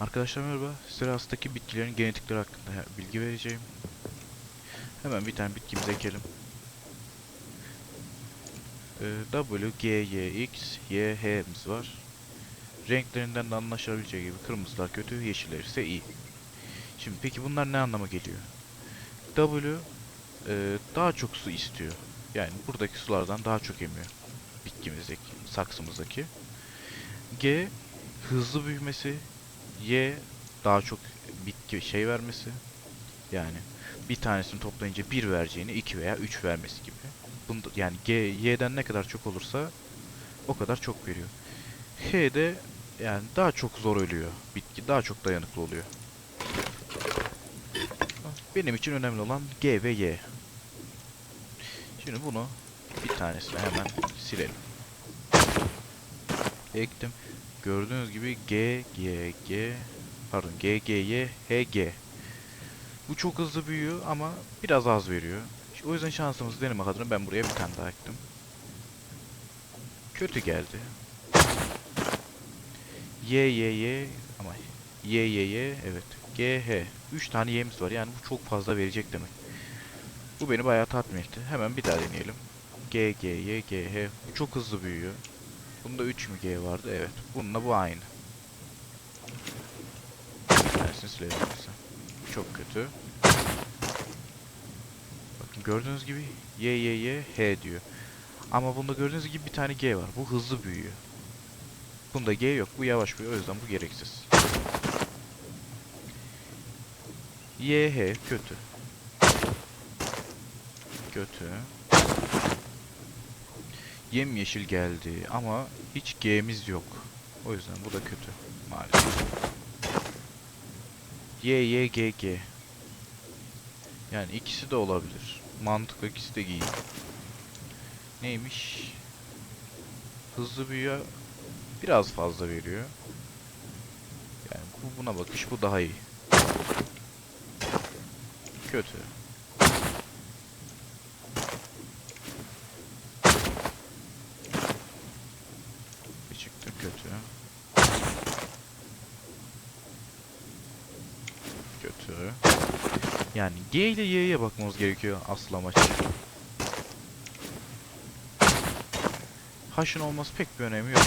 Arkadaşlar merhaba. Size hastaki bitkilerin genetikleri hakkında bilgi vereceğim. Hemen bir tane bitkimizi ekelim. Ee, W, G, Y, X, Y, H'miz var. Renklerinden de anlaşılabileceği gibi kırmızılar kötü, yeşiller ise iyi. Şimdi peki bunlar ne anlama geliyor? W e, daha çok su istiyor. Yani buradaki sulardan daha çok emiyor. Bitkimizdeki, saksımızdaki. G hızlı büyümesi, Y daha çok bitki şey vermesi. Yani bir tanesini toplayınca 1 vereceğini 2 veya 3 vermesi gibi. Bunda, yani G, Y'den ne kadar çok olursa o kadar çok veriyor. H de yani daha çok zor ölüyor. Bitki daha çok dayanıklı oluyor. Benim için önemli olan G ve Y. Şimdi bunu bir tanesini hemen silelim. Ektim. Gördüğünüz gibi G, G, G, pardon G, G, Y, H, G. Bu çok hızlı büyüyor ama biraz az veriyor. O yüzden şansımızı denemek adına ben buraya bir tane daha ektim. Kötü geldi. Y, Y, Y ama Y, Y, Y evet. G, H. 3 tane Y'miz var yani bu çok fazla verecek demek. Bu beni bayağı tatmin etti. Hemen bir daha deneyelim. G, G, Y, G, H. Bu çok hızlı büyüyor. Bunda 3 mü G vardı? Evet. Bununla bu aynı. Silelim yoksa. Çok kötü. Bakın gördüğünüz gibi Y Y Y H diyor. Ama bunda gördüğünüz gibi bir tane G var. Bu hızlı büyüyor. Bunda G yok. Bu yavaş büyüyor. O yüzden bu gereksiz. Y H kötü. Kötü. Yemyeşil geldi ama hiç G'miz yok. O yüzden bu da kötü maalesef. Y, Y, G, G. Yani ikisi de olabilir. Mantıklı ikisi de iyi. Neymiş? Hızlı büyüyor. Biraz fazla veriyor. Yani bu buna bakış bu daha iyi. Kötü. Bir çıktı kötü. Kötü. Yani G ile Y'ye bakmamız gerekiyor asıl amaç. H'ın olması pek bir önemi yok.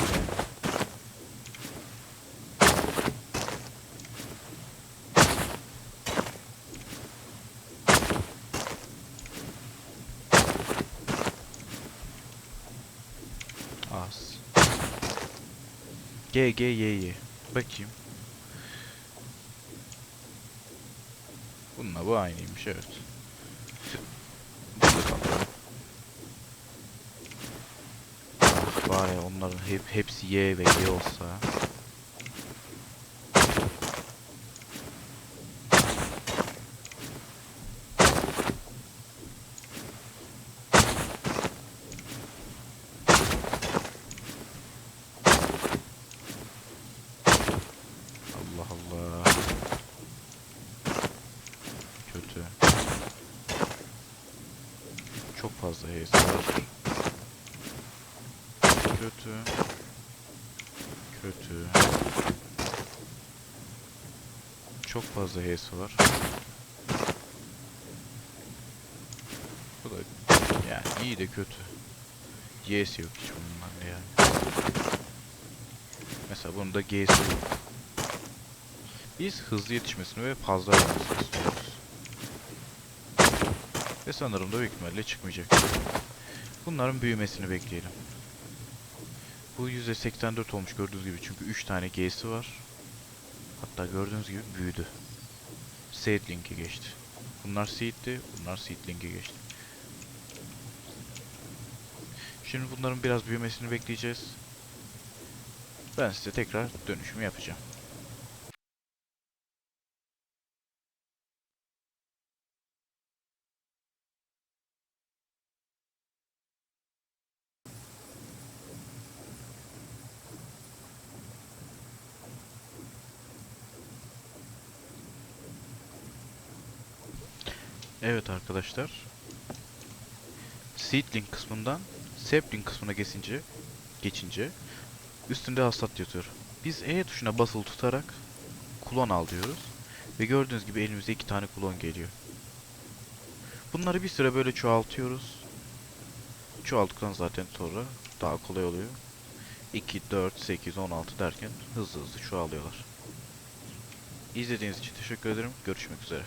Az. G G Y Y. Bakayım. Bununla bu aynıymış evet. Var ya onların hep hepsi Y ve Y olsa. Allah Allah. Kötü. Çok fazla H'si var. Kötü. Kötü. Çok fazla H'si var. Bu da yani iyi de kötü. Y'si yok hiç bunun yani. Mesela bunun da G'si yok. Biz hızlı yetişmesini ve fazla vermesini. Ve sanırım da büyük ihtimalle çıkmayacak. Bunların büyümesini bekleyelim. Bu %84 olmuş gördüğünüz gibi çünkü 3 tane G'si var. Hatta gördüğünüz gibi büyüdü. Seedling'e geçti. Bunlar Seed'di, bunlar Seedling'e geçti. Şimdi bunların biraz büyümesini bekleyeceğiz. Ben size tekrar dönüşümü yapacağım. Evet arkadaşlar. Seedling kısmından Sapling kısmına geçince geçince üstünde hasat yazıyor. Biz E tuşuna basılı tutarak klon al diyoruz. Ve gördüğünüz gibi elimize iki tane klon geliyor. Bunları bir süre böyle çoğaltıyoruz. Çoğalttıktan zaten sonra daha kolay oluyor. 2, 4, 8, 16 derken hızlı hızlı çoğalıyorlar. İzlediğiniz için teşekkür ederim. Görüşmek üzere.